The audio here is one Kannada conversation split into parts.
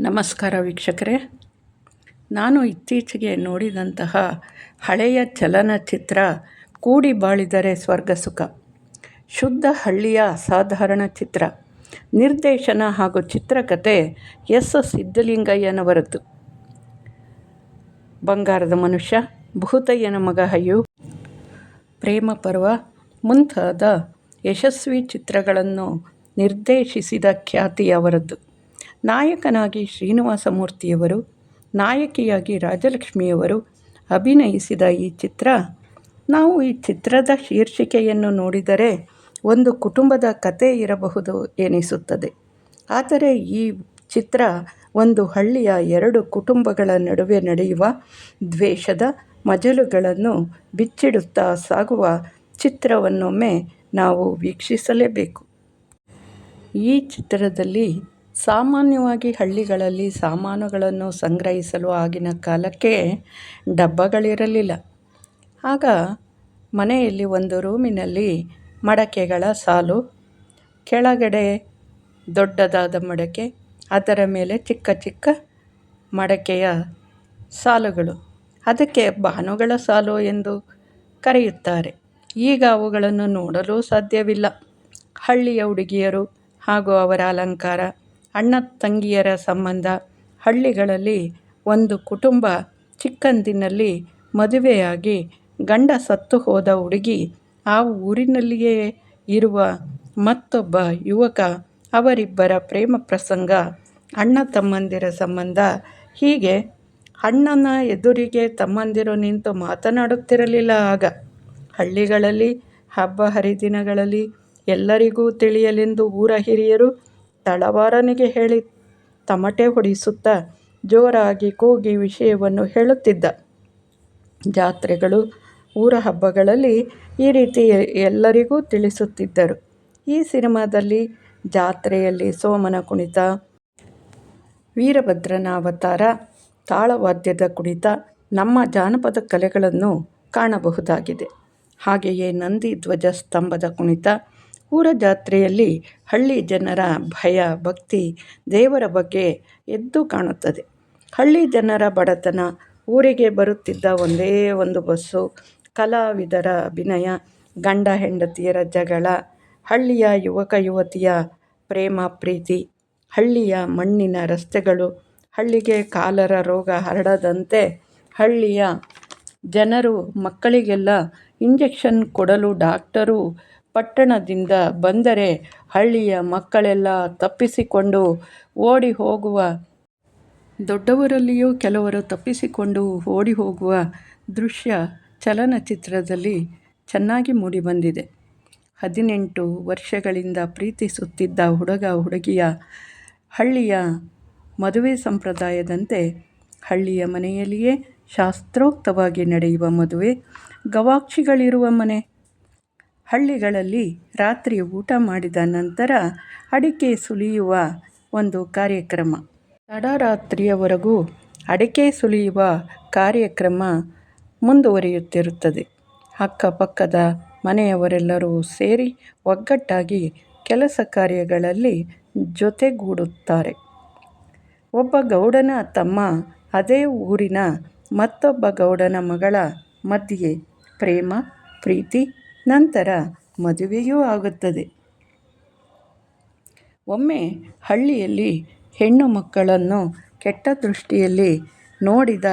ನಮಸ್ಕಾರ ವೀಕ್ಷಕರೇ. ನಾನು ಇತ್ತೀಚೆಗೆ ನೋಡಿದಂತಹ ಹಳೆಯ ಚಲನಚಿತ್ರ ಕೂಡಿ ಬಾಳಿದರೆ ಸ್ವರ್ಗ ಸುಖ. ಶುದ್ಧ ಹಳ್ಳಿಯ ಅಸಾಧಾರಣ ಚಿತ್ರ. ನಿರ್ದೇಶನ ಹಾಗೂ ಚಿತ್ರಕಥೆ ಎಸ್ ಸಿದ್ಧಲಿಂಗಯ್ಯನವರದ್ದು. ಬಂಗಾರದ ಮನುಷ್ಯ, ಭೂತಯ್ಯನ ಮಗ ಹಯ್ಯು ಪ್ರೇಮ ಪರ್ವ, ಮುಂತಾದ ಯಶಸ್ವಿ ಚಿತ್ರಗಳನ್ನು ನಿರ್ದೇಶಿಸಿದ ಖ್ಯಾತಿ ಅವರದ್ದು. ನಾಯಕನಾಗಿ ಶ್ರೀನಿವಾಸಮೂರ್ತಿಯವರು, ನಾಯಕಿಯಾಗಿ ರಾಜಲಕ್ಷ್ಮಿಯವರು ಅಭಿನಯಿಸಿದ ಈ ಚಿತ್ರ, ನಾವು ಈ ಚಿತ್ರದ ಶೀರ್ಷಿಕೆಯನ್ನು ನೋಡಿದರೆ ಒಂದು ಕುಟುಂಬದ ಕತೆ ಇರಬಹುದು ಎನಿಸುತ್ತದೆ. ಆದರೆ ಈ ಚಿತ್ರ ಒಂದು ಹಳ್ಳಿಯ ಎರಡು ಕುಟುಂಬಗಳ ನಡುವೆ ನಡೆಯುವ ದ್ವೇಷದ ಮಜಲುಗಳನ್ನು ಬಿಚ್ಚಿಡುತ್ತಾ ಸಾಗುವ ಚಿತ್ರವನ್ನೊಮ್ಮೆ ನಾವು ವೀಕ್ಷಿಸಲೇಬೇಕು. ಈ ಚಿತ್ರದಲ್ಲಿ ಸಾಮಾನ್ಯವಾಗಿ ಹಳ್ಳಿಗಳಲ್ಲಿ ಸಾಮಾನುಗಳನ್ನು ಸಂಗ್ರಹಿಸಲು ಆಗಿನ ಕಾಲಕ್ಕೆ ಡಬ್ಬಗಳಿರಲಿಲ್ಲ. ಆಗ ಮನೆಯಲ್ಲಿ ಒಂದು ರೂಮಿನಲ್ಲಿ ಮಡಕೆಗಳ ಸಾಲು, ಕೆಳಗಡೆ ದೊಡ್ಡದಾದ ಮಡಕೆ, ಅದರ ಮೇಲೆ ಚಿಕ್ಕ ಚಿಕ್ಕ ಮಡಕೆಯ ಸಾಲುಗಳು. ಅದಕ್ಕೆ ಬಾನುಗಳ ಸಾಲು ಎಂದು ಕರೆಯುತ್ತಾರೆ. ಈಗ ಅವುಗಳನ್ನು ನೋಡಲು ಸಾಧ್ಯವಿಲ್ಲ. ಹಳ್ಳಿಯ ಹುಡುಗಿಯರು ಹಾಗೂ ಅವರ ಅಲಂಕಾರ ಅಣ್ಣ ತಂಗಿಯರ ಸಂಬಂಧ ಹಳ್ಳಿಗಳಲ್ಲಿ ಒಂದು ಕುಟುಂಬ ಚಿಕ್ಕಂದಿನಲ್ಲಿ ಮದುವೆಯಾಗಿ ಗಂಡ ಸತ್ತು ಹೋದ ಹುಡುಗಿ ಆ ಊರಿನಲ್ಲಿಯೇ ಇರುವ ಮತ್ತೊಬ್ಬ ಯುವಕ ಅವರಿಬ್ಬರ ಪ್ರೇಮ ಪ್ರಸಂಗ, ಅಣ್ಣ ತಮ್ಮಂದಿರ ಸಂಬಂಧ. ಹೀಗೆ ಅಣ್ಣನ ಎದುರಿಗೆ ತಮ್ಮಂದಿರು ನಿಂತು ಮಾತನಾಡುತ್ತಿರಲಿಲ್ಲ ಆಗ. ಹಳ್ಳಿಗಳಲ್ಲಿ, ಹಬ್ಬ ಹರಿದಿನಗಳಲ್ಲಿ ಎಲ್ಲರಿಗೂ ತಿಳಿಯಲೆಂದು ಊರ ಹಿರಿಯರು ತಳವಾರನಿಗೆ ಹೇಳಿ ತಮಟೆ ಹೊಡಿಸುತ್ತಾ ಜೋರಾಗಿ ಕೂಗಿ ವಿಷಯವನ್ನು ಹೇಳುತ್ತಿದ್ದ. ಜಾತ್ರೆಗಳು, ಊರ ಹಬ್ಬಗಳಲ್ಲಿ ಈ ರೀತಿ ಎಲ್ಲರಿಗೂ ತಿಳಿಸುತ್ತಿದ್ದರು. ಈ ಸಿನಿಮಾದಲ್ಲಿ ಜಾತ್ರೆಯಲ್ಲಿ ಸೋಮನ ಕುಣಿತ, ವೀರಭದ್ರನ ಅವತಾರ, ತಾಳವಾದ್ಯದ ಕುಣಿತ, ನಮ್ಮ ಜಾನಪದ ಕಲೆಗಳನ್ನು ಕಾಣಬಹುದಾಗಿದೆ. ಹಾಗೆಯೇ ನಂದಿ ಧ್ವಜ ಸ್ತಂಭದ ಕುಣಿತ ಊರ ಜಾತ್ರೆಯಲ್ಲಿ ಹಳ್ಳಿ ಜನರ ಭಯ, ಭಕ್ತಿ ದೇವರ ಬಗ್ಗೆ ಎದ್ದು ಕಾಣುತ್ತದೆ. ಹಳ್ಳಿ ಜನರ ಬಡತನ, ಊರಿಗೆ ಬರುತ್ತಿದ್ದ ಒಂದೇ ಒಂದು ಬಸ್ಸು, ಕಲಾವಿದರ ಅಭಿನಯ, ಗಂಡ ಹೆಂಡತಿಯರ ಜಗಳ, ಹಳ್ಳಿಯ ಯುವಕ ಯುವತಿಯ ಪ್ರೇಮ, ಪ್ರೀತಿ, ಹಳ್ಳಿಯ ಮಣ್ಣಿನ ರಸ್ತೆಗಳು, ಹಳ್ಳಿಗೆ ಕಾಲರ ರೋಗ ಹರಡದಂತೆ ಹಳ್ಳಿಯ ಜನರು ಮಕ್ಕಳಿಗೆಲ್ಲ ಇಂಜೆಕ್ಷನ್ ಕೊಡಲು ಡಾಕ್ಟರು ಪಟ್ಟಣದಿಂದ ಬಂದರೆ ಹಳ್ಳಿಯ ಮಕ್ಕಳೆಲ್ಲ ತಪ್ಪಿಸಿಕೊಂಡು ಓಡಿ ಹೋಗುವ. ದೊಡ್ಡವರಲ್ಲಿಯೂ ಕೆಲವರು ತಪ್ಪಿಸಿಕೊಂಡು ಓಡಿ ಹೋಗುವ ದೃಶ್ಯ ಚಲನಚಿತ್ರದಲ್ಲಿ ಚೆನ್ನಾಗಿ ಮೂಡಿಬಂದಿದೆ ಹದಿನೆಂಟು ವರ್ಷಗಳಿಂದ ಪ್ರೀತಿಸುತ್ತಿದ್ದ ಹುಡುಗ ಹುಡುಗಿಯ ಹಳ್ಳಿಯ ಮದುವೆ ಸಂಪ್ರದಾಯದಂತೆ ಹಳ್ಳಿಯ ಮನೆಯಲ್ಲಿಯೇ ಶಾಸ್ತ್ರೋಕ್ತವಾಗಿ ನಡೆಯುವ ಮದುವೆ, ಗವಾಕ್ಷಿಗಳಿರುವ ಮನೆ. ಹಳ್ಳಿಗಳಲ್ಲಿ ರಾತ್ರಿ ಊಟ ಮಾಡಿದ ನಂತರ ಅಡಿಕೆ ಸುಲಿಯುವ ಒಂದು ಕಾರ್ಯಕ್ರಮ. ತಡರಾತ್ರಿಯವರೆಗೂ ಅಡಿಕೆ ಸುಲಿಯುವ ಕಾರ್ಯಕ್ರಮ ಮುಂದುವರಿಯುತ್ತಿರುತ್ತದೆ. ಅಕ್ಕಪಕ್ಕದ ಮನೆಯವರೆಲ್ಲರೂ ಸೇರಿ ಒಗ್ಗಟ್ಟಾಗಿ ಕೆಲಸ ಕಾರ್ಯಗಳಲ್ಲಿ ಜೊತೆಗೂಡುತ್ತಾರೆ. ಒಬ್ಬ ಗೌಡನ ತಮ್ಮ ಅದೇ ಊರಿನ ಮತ್ತೊಬ್ಬ ಗೌಡನ ಮಗಳ ಮಧ್ಯೆ ಪ್ರೇಮ, ಪ್ರೀತಿ ನಂತರ ಮದುವೆಯೂ ಆಗುತ್ತದೆ. ಒಮ್ಮೆ ಹಳ್ಳಿಯಲ್ಲಿ ಹೆಣ್ಣು ಮಕ್ಕಳನ್ನು ಕೆಟ್ಟ ದೃಷ್ಟಿಯಲ್ಲಿ ನೋಡಿದ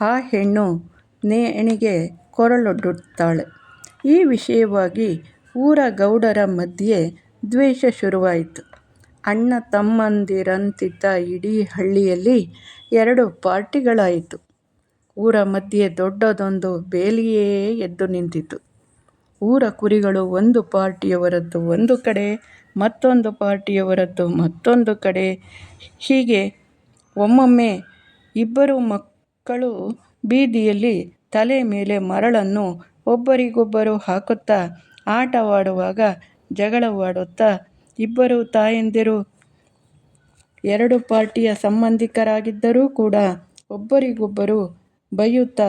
ಆ ಹೆಣ್ಣು ನೇಣಿಗೆ ಕೊರಳೊಡ್ಡುತ್ತಾಳೆ. ಈ ವಿಷಯವಾಗಿ ಊರ ಗೌಡರ ಮಧ್ಯೆ ದ್ವೇಷ ಶುರುವಾಯಿತು. ಅಣ್ಣ ತಮ್ಮಂದಿರಂತಿದ್ದ ಇಡೀ ಹಳ್ಳಿಯಲ್ಲಿ ಎರಡು ಪಾರ್ಟಿಗಳಾಯಿತು. ಊರ ಮಧ್ಯೆ ದೊಡ್ಡದೊಂದು ಬೇಲಿಯೇ ಎದ್ದು ನಿಂತಿತು ಊರ ಕುರಿಗಳು ಒಂದು ಪಾರ್ಟಿಯವರದ್ದು ಒಂದು ಕಡೆ, ಮತ್ತೊಂದು ಪಾರ್ಟಿಯವರದ್ದು ಮತ್ತೊಂದು ಕಡೆ. ಹೀಗೆ ಒಮ್ಮೊಮ್ಮೆ ಇಬ್ಬರು ಮಕ್ಕಳು ಬೀದಿಯಲ್ಲಿ ತಲೆ ಮೇಲೆ ಮರಳನ್ನು ಒಬ್ಬರಿಗೊಬ್ಬರು ಹಾಕುತ್ತಾ ಆಟವಾಡುವಾಗ ಜಗಳವಾಡುತ್ತಾ, ಇಬ್ಬರು ತಾಯಂದಿರು ಎರಡು ಪಾರ್ಟಿಯ ಸಂಬಂಧಿಕರಾಗಿದ್ದರೂ ಕೂಡ ಒಬ್ಬರಿಗೊಬ್ಬರು ಬೈಯುತ್ತಾ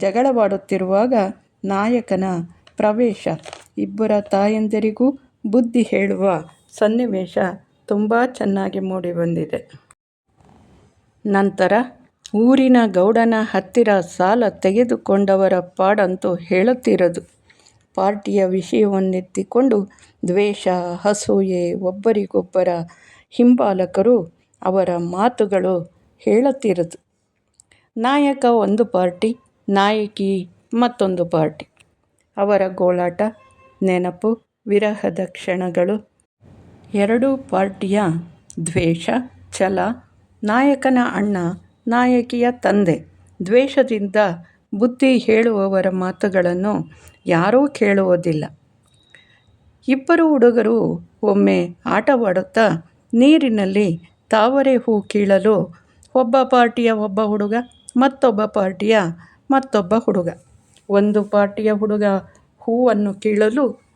ಜಗಳವಾಡುತ್ತಿರುವಾಗ ನಾಯಕನ ಪ್ರವೇಶ. ಇಬ್ಬರ ತಾಯಂದಿರಿಗೂ ಬುದ್ಧಿ ಹೇಳುವ ಸನ್ನಿವೇಶ ತುಂಬ ಚೆನ್ನಾಗಿ ಮೂಡಿಬಂದಿದೆ. ನಂತರ ಊರಿನ ಗೌಡನ ಹತ್ತಿರ ಸಾಲ ತೆಗೆದುಕೊಂಡವರ ಪಾಡಂತೂ ಹೇಳುತ್ತಿರದು. ಪಾರ್ಟಿಯ ವಿಷಯವನ್ನೆತ್ತಿಕೊಂಡು ದ್ವೇಷ ಹಸೂಯೆ ಒಬ್ಬರಿಗೊಬ್ಬರ ಹಿಂಬಾಲಕರು ಅವರ ಮಾತುಗಳು ಹೇಳುತ್ತಿರದು. ನಾಯಕ ಒಂದು ಪಾರ್ಟಿ, ನಾಯಕಿ ಮತ್ತೊಂದು ಪಾರ್ಟಿ. ಅವರ ಗೋಳಾಟ, ನೆನಪು, ವಿರಹದ ಕ್ಷಣಗಳು. ಎರಡೂ ಪಾರ್ಟಿಯ ದ್ವೇಷ, ಛಲ, ನಾಯಕನ ಅಣ್ಣ, ನಾಯಕಿಯ ತಂದೆ. ದ್ವೇಷದಿಂದ ಬುದ್ಧಿ ಹೇಳುವವರ ಮಾತುಗಳನ್ನು ಯಾರೂ ಕೇಳುವುದಿಲ್ಲ. ಇಬ್ಬರು ಹುಡುಗರು ಒಮ್ಮೆ ಆಟವಾಡುತ್ತಾ ನೀರಿನಲ್ಲಿ ತಾವರೆ ಹೂ ಕೀಳಲು ಒಬ್ಬ ಪಾರ್ಟಿಯ ಒಬ್ಬ ಹುಡುಗ, ಮತ್ತೊಬ್ಬ ಪಾರ್ಟಿಯ ಮತ್ತೊಬ್ಬ ಹುಡುಗ. ಒಂದು ಪಾಟಿಯ ಹುಡುಗ ಹೂವನ್ನು ಕೀಳಲು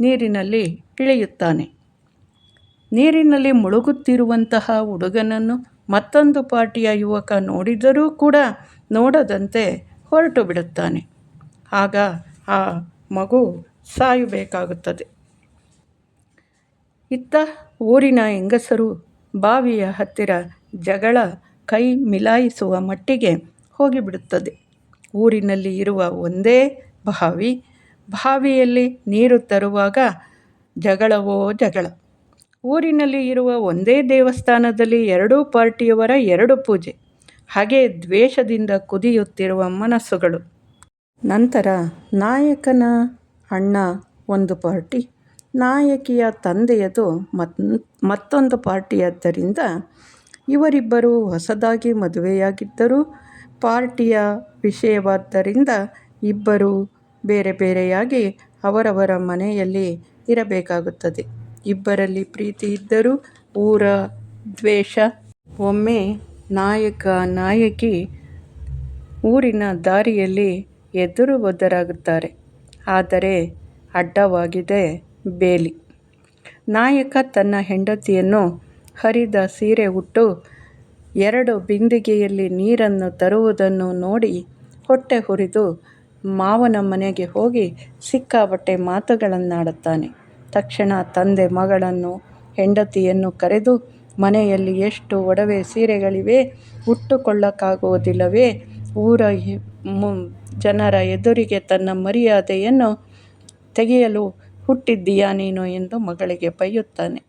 ನೀರಿನಲ್ಲಿ ಇಳಿಯುತ್ತಾನೆ. ನೀರಿನಲ್ಲಿ ಮುಳುಗುತ್ತಿರುವಂತಹ ಹುಡುಗನನ್ನು ಮತ್ತೊಂದು ಪಾಟಿಯ ಯುವಕ ನೋಡಿದರೂ ಕೂಡ ನೋಡದಂತೆ ಹೊರಟು ಬಿಡುತ್ತಾನೆ. ಆಗ ಆ ಮಗು ಸಾಯಬೇಕಾಗುತ್ತದೆ. ಇತ್ತ ಊರಿನ ಹೆಂಗಸರು ಬಾವಿಯ ಹತ್ತಿರ ಜಗಳ ಕೈ ಮಿಲಾಯಿಸುವ ಮಟ್ಟಿಗೆ ಹೋಗಿಬಿಡುತ್ತದೆ. ಊರಿನಲ್ಲಿ ಇರುವ ಒಂದೇ ಬಾವಿ ಬಾವಿಯಲ್ಲಿ ನೀರು ತರುವಾಗ ಜಗಳವೋ ಜಗಳ. ಊರಿನಲ್ಲಿ ಇರುವ ಒಂದೇ ದೇವಸ್ಥಾನದಲ್ಲಿ ಎರಡೂ ಪಾರ್ಟಿಯವರ ಎರಡು ಪೂಜೆ. ಹಾಗೆ ದ್ವೇಷದಿಂದ ಕುದಿಯುತ್ತಿರುವ ಮನಸ್ಸುಗಳು. ನಂತರ ನಾಯಕನ ಅಣ್ಣ ಒಂದು ಪಾರ್ಟಿ, ನಾಯಕಿಯ ತಂದೆಯದು ಮತ್, ಮತ್ತೊಂದು ಪಾರ್ಟಿಯಾದ್ದರಿಂದ ಇವರಿಬ್ಬರು ಹೊಸದಾಗಿ ಮದುವೆಯಾಗಿದ್ದರೂ. ಪಾರ್ಟಿಯ ವಿಷಯವಾದ್ದರಿಂದ ಇಬ್ಬರೂ ಬೇರೆ ಬೇರೆಯಾಗಿ ಅವರವರ ಮನೆಯಲ್ಲಿ ಇರಬೇಕಾಗುತ್ತದೆ. ಇಬ್ಬರಲ್ಲಿ ಪ್ರೀತಿ ಇದ್ದರೂ ಊರ ದ್ವೇಷ, ಒಮ್ಮೆ ನಾಯಕ ನಾಯಕಿ ಊರಿನ ದಾರಿಯಲ್ಲಿ ಎದುರು ಒದ್ದರಾಗುತ್ತಾರೆ ಆದರೆ ಅಡ್ಡವಾಗಿದೆ ಬೇಲಿ. ನಾಯಕ ತನ್ನ ಹೆಂಡತಿಯನ್ನು ಹರಿದ ಸೀರೆ ಉಟ್ಟು ಎರಡು ಬಿಂದಿಗೆಯಲ್ಲಿ ನೀರನ್ನು ತರುವುದನ್ನು ನೋಡಿ ಹೊಟ್ಟೆ ಹುರಿದು ಮಾವನ ಮನೆಗೆ ಹೋಗಿ ಸಿಕ್ಕಾಪಟ್ಟೆ ಮಾತುಗಳನ್ನಾಡುತ್ತಾನೆ. ತಕ್ಷಣ ತಂದೆ ಮಗಳನ್ನು, ಹೆಂಡತಿಯನ್ನು ಕರೆದು, ಮನೆಯಲ್ಲಿ ಎಷ್ಟು ಒಡವೆ ಸೀರೆಗಳಿವೆ? ಉಟ್ಟುಕೊಳ್ಳಕ್ಕಾಗುವುದಿಲ್ಲವೇ? ಊರ ಜನರ ಎದುರಿಗೆ ತನ್ನ ಮರ್ಯಾದೆಯನ್ನು ತೆಗೆಯಲು ಹುಟ್ಟಿದ್ದೀಯಾ ನೀನು? ಎಂದು ಮಗಳಿಗೆ ಬೈಯುತ್ತಾನೆ.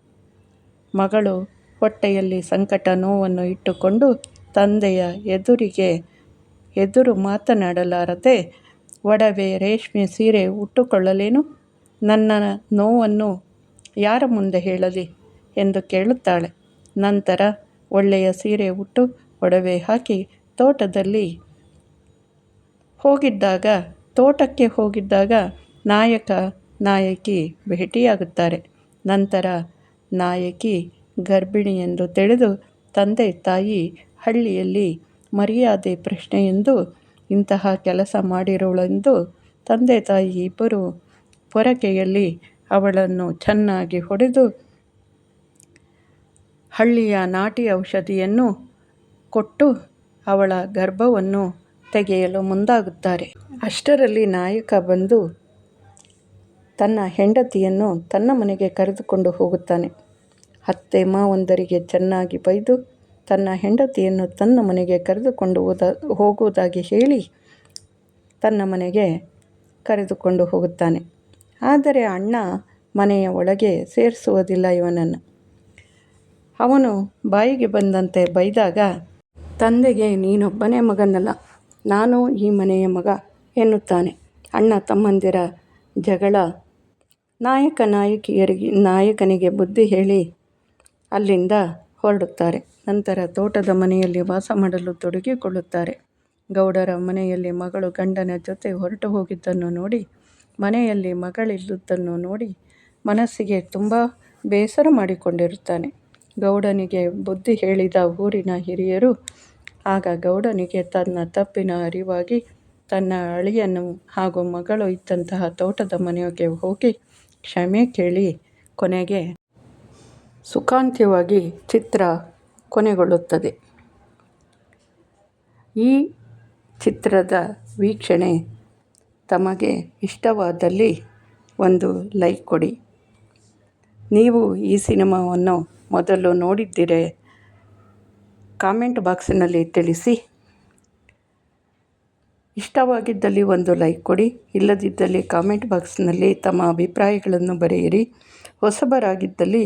ಮಗಳು ಹೊಟ್ಟೆಯಲ್ಲಿ ಸಂಕಟ ನೋವನ್ನು ಇಟ್ಟುಕೊಂಡು ತಂದೆಯ ಎದುರಿಗೆ ಎದುರು ಮಾತನಾಡಲಾರದೆ ಒಡವೆ ರೇಷ್ಮೆ ಸೀರೆ ಉಟ್ಟುಕೊಳ್ಳಲೇನು? ನನ್ನ ನೋವನ್ನು ಯಾರ ಮುಂದೆ ಹೇಳಲಿ? ಎಂದು ಕೇಳುತ್ತಾಳೆ. ನಂತರ ಒಳ್ಳೆಯ ಸೀರೆ ಉಟ್ಟು ಒಡವೆ ಹಾಕಿ ತೋಟದಲ್ಲಿ ಹೋಗಿದ್ದಾಗ, ತೋಟಕ್ಕೆ ಹೋಗಿದ್ದಾಗ ನಾಯಕ ನಾಯಕಿ ಭೇಟಿಯಾಗುತ್ತಾರೆ. ನಂತರ ನಾಯಕಿ ಗರ್ಭಿಣಿ ಎಂದು ತಿಳಿದು ತಂದೆ ತಾಯಿ ಹಳ್ಳಿಯಲ್ಲಿ ಮರ್ಯಾದೆ ಪ್ರಶ್ನೆಯೆಂದು ಇಂತಹ ಕೆಲಸ ಮಾಡಿರುವಳೆಂದು ತಂದೆ ತಾಯಿ ಇಬ್ಬರು ಪೊರಕೆಯಲ್ಲಿ ಅವಳನ್ನು ಚೆನ್ನಾಗಿ ಹೊಡೆದು ಹಳ್ಳಿಯ ನಾಟಿ ಔಷಧಿಯನ್ನು ಕೊಟ್ಟು ಅವಳ ಗರ್ಭವನ್ನು ತೆಗೆಯಲು ಮುಂದಾಗುತ್ತಾರೆ. ಅಷ್ಟರಲ್ಲಿ ನಾಯಕ ಬಂದು ತನ್ನ ಹೆಂಡತಿಯನ್ನು ತನ್ನ ಮನೆಗೆ ಕರೆದುಕೊಂಡು ಹೋಗುತ್ತಾನೆ. ಅತ್ತೆ ಮಾವಂದರಿಗೆ ಚೆನ್ನಾಗಿ ಬೈದು ತನ್ನ ಹೆಂಡತಿಯನ್ನು ತನ್ನ ಮನೆಗೆ ಕರೆದುಕೊಂಡು ಹೋಗುವುದಾಗಿ ಹೇಳಿ ತನ್ನ ಮನೆಗೆ ಕರೆದುಕೊಂಡು ಹೋಗುತ್ತಾನೆ. ಆದರೆ ಅಣ್ಣ ಮನೆಯ ಒಳಗೆ ಸೇರಿಸುವುದಿಲ್ಲ ಇವನನ್ನು. ಅವನು ಬಾಯಿಗೆ ಬಂದಂತೆ ಬೈದಾಗ, ತಂದೆಗೆ ನೀನೊಬ್ಬನೇ ಮಗನಲ್ಲ, ನಾನು ಈ ಮನೆಯ ಮಗ ಎನ್ನುತ್ತಾನೆ. ಅಣ್ಣ ತಮ್ಮಂದಿರ ಜಗಳ, ನಾಯಕ ನಾಯಕಿಯರಿಗೆ ನಾಯಕನಿಗೆ ಬುದ್ಧಿ ಹೇಳಿ ಅಲ್ಲಿಂದ ಹೊರಡುತ್ತಾರೆ. ನಂತರ ತೋಟದ ಮನೆಯಲ್ಲಿ ವಾಸ ಮಾಡಲು ತೊಡಗಿಕೊಳ್ಳುತ್ತಾರೆ. ಗೌಡರ ಮನೆಯಲ್ಲಿ ಮಗಳು ಗಂಡನ ಜೊತೆ ಹೊರಟು ಹೋಗಿದ್ದನ್ನು ನೋಡಿ, ಮನೆಯಲ್ಲಿ ಮಗಳಿಲ್ಲದ್ದನ್ನು ನೋಡಿ ಮನಸ್ಸಿಗೆ ತುಂಬ ಬೇಸರ ಮಾಡಿಕೊಂಡಿರುತ್ತಾನೆ. ಗೌಡನಿಗೆ ಬುದ್ಧಿ ಹೇಳಿದ ಊರಿನ ಹಿರಿಯರು, ಆಗ ಗೌಡನಿಗೆ ತನ್ನ ತಪ್ಪಿನ ಅರಿವಾಗಿ ತನ್ನ ಅಳಿಯನ್ನು ಹಾಗೂ ಮಗಳು ಇದ್ದಂತಹ ತೋಟದ ಮನೆಗೆ ಹೋಗಿ ಕ್ಷಮೆ ಕೇಳಿ ಕೊನೆಗೆ ಸುಖಾಂತ್ಯವಾಗಿ ಚಿತ್ರ ಕೊನೆಗೊಳ್ಳುತ್ತದೆ. ಈ ಚಿತ್ರದ ವೀಕ್ಷಣೆ ತಮಗೆ ಇಷ್ಟವಾದಲ್ಲಿ ಒಂದು ಲೈಕ್ ಕೊಡಿ. ನೀವು ಈ ಸಿನಿಮಾವನ್ನು ಮೊದಲು ನೋಡಿದ್ದೀರೆ, ಕಾಮೆಂಟ್ ಬಾಕ್ಸಿನಲ್ಲಿ ತಿಳಿಸಿ. ಇಷ್ಟವಾಗಿದ್ದಲ್ಲಿ ಒಂದು ಲೈಕ್ ಕೊಡಿ, ಇಲ್ಲದಿದ್ದಲ್ಲಿ ಕಾಮೆಂಟ್ ಬಾಕ್ಸ್ನಲ್ಲಿ ತಮ್ಮ ಅಭಿಪ್ರಾಯಗಳನ್ನು ಬರೆಯಿರಿ. ಹೊಸಬರಾಗಿದ್ದಲ್ಲಿ